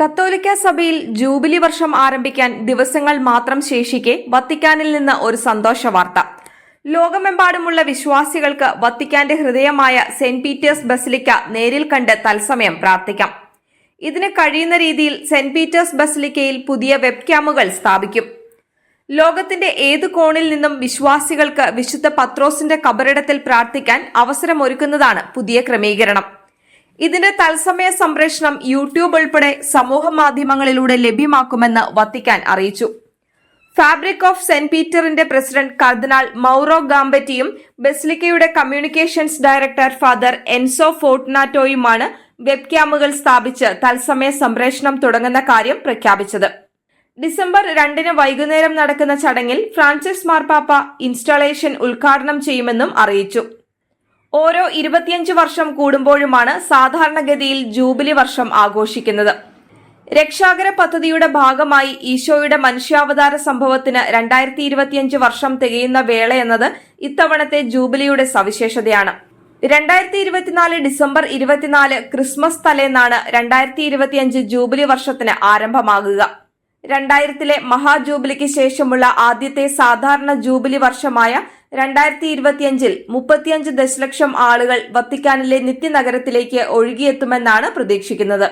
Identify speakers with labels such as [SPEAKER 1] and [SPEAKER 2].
[SPEAKER 1] കത്തോലിക്ക സഭയിൽ ജൂബിലി വർഷം ആരംഭിക്കാൻ ദിവസങ്ങൾ മാത്രം ശേഷിക്കെ വത്തിക്കാനിൽ നിന്ന് ഒരു സന്തോഷ വാർത്ത. ലോകമെമ്പാടുമുള്ള വിശ്വാസികൾക്ക് വത്തിക്കാന്റെ ഹൃദയമായ സെന്റ് പീറ്റേഴ്സ് ബസിലിക്ക നേരിൽ കണ്ട് തത്സമയം പ്രാർത്ഥിക്കാം. ഇതിന് കഴിയുന്ന രീതിയിൽ സെന്റ് പീറ്റേഴ്സ് ബസിലിക്കയിൽ പുതിയ വെബ് ക്യാമുകൾ സ്ഥാപിക്കും. ലോകത്തിന്റെ ഏതു കോണിൽ നിന്നും വിശ്വാസികൾക്ക് വിശുദ്ധ പത്രോസിന്റെ കബറിടത്തിൽ പ്രാർത്ഥിക്കാൻ അവസരമൊരുക്കുന്നതാണ് പുതിയ ക്രമീകരണം. ഇതിന്റെ തത്സമയ സംപ്രേഷണം യൂട്യൂബ് ഉൾപ്പെടെ സമൂഹ മാധ്യമങ്ങളിലൂടെ ലഭ്യമാക്കുമെന്ന് വത്തിക്കാൻ അറിയിച്ചു. ഫാബ്രിക് ഓഫ് സെന്റ് പീറ്ററിന്റെ പ്രസിഡന്റ് കർദിനാൾ മൗറോ ഗാംബറ്റിയും ബെസ്ലിക്കയുടെ കമ്മ്യൂണിക്കേഷൻസ് ഡയറക്ടർ ഫാദർ എൻസോ ഫോർട്ട്നാറ്റോയുമാണ് വെബ് ക്യാമുകൾ സ്ഥാപിച്ച് തത്സമയ സംപ്രേഷണം തുടങ്ങുന്ന കാര്യം പ്രഖ്യാപിച്ചത്. ഡിസംബർ രണ്ടിന് വൈകുന്നേരം നടക്കുന്ന ചടങ്ങിൽ ഫ്രാൻസിസ് മാർപ്പാപ്പ ഇൻസ്റ്റാളേഷൻ ഉദ്ഘാടനം ചെയ്യുമെന്നും അറിയിച്ചു. ഓരോ ഇരുപത്തിയഞ്ച് വർഷം കൂടുമ്പോഴുമാണ് സാധാരണഗതിയിൽ ജൂബിലി വർഷം ആഘോഷിക്കുന്നത്. രക്ഷാകര പദ്ധതിയുടെ ഭാഗമായി ഈശോയുടെ മനുഷ്യാവതാര സംഭവത്തിന് രണ്ടായിരത്തി ഇരുപത്തിയഞ്ച് വർഷം തികയുന്ന വേളയെന്നത് ഇത്തവണത്തെ ജൂബിലിയുടെ സവിശേഷതയാണ്. രണ്ടായിരത്തി ഇരുപത്തിനാല് ഡിസംബർ ഇരുപത്തിനാല് ക്രിസ്മസ് തലേന്നാണ് രണ്ടായിരത്തി ഇരുപത്തിയഞ്ച് ജൂബിലി വർഷത്തിന് ആരംഭമാകുക. രണ്ടായിരത്തിലെ മഹാജൂബിലിക്ക് ശേഷമുള്ള ആദ്യത്തെ സാധാരണ ജൂബിലി വർഷമായ രണ്ടായിരത്തി ഇരുപത്തിയഞ്ചിൽ മുപ്പത്തിയഞ്ച് ദശലക്ഷം ആളുകൾ വത്തിക്കാനിലെ നിത്യനഗരത്തിലേക്ക് ഒഴുകിയെത്തുമെന്നാണ് പ്രതീക്ഷിക്കുന്നത്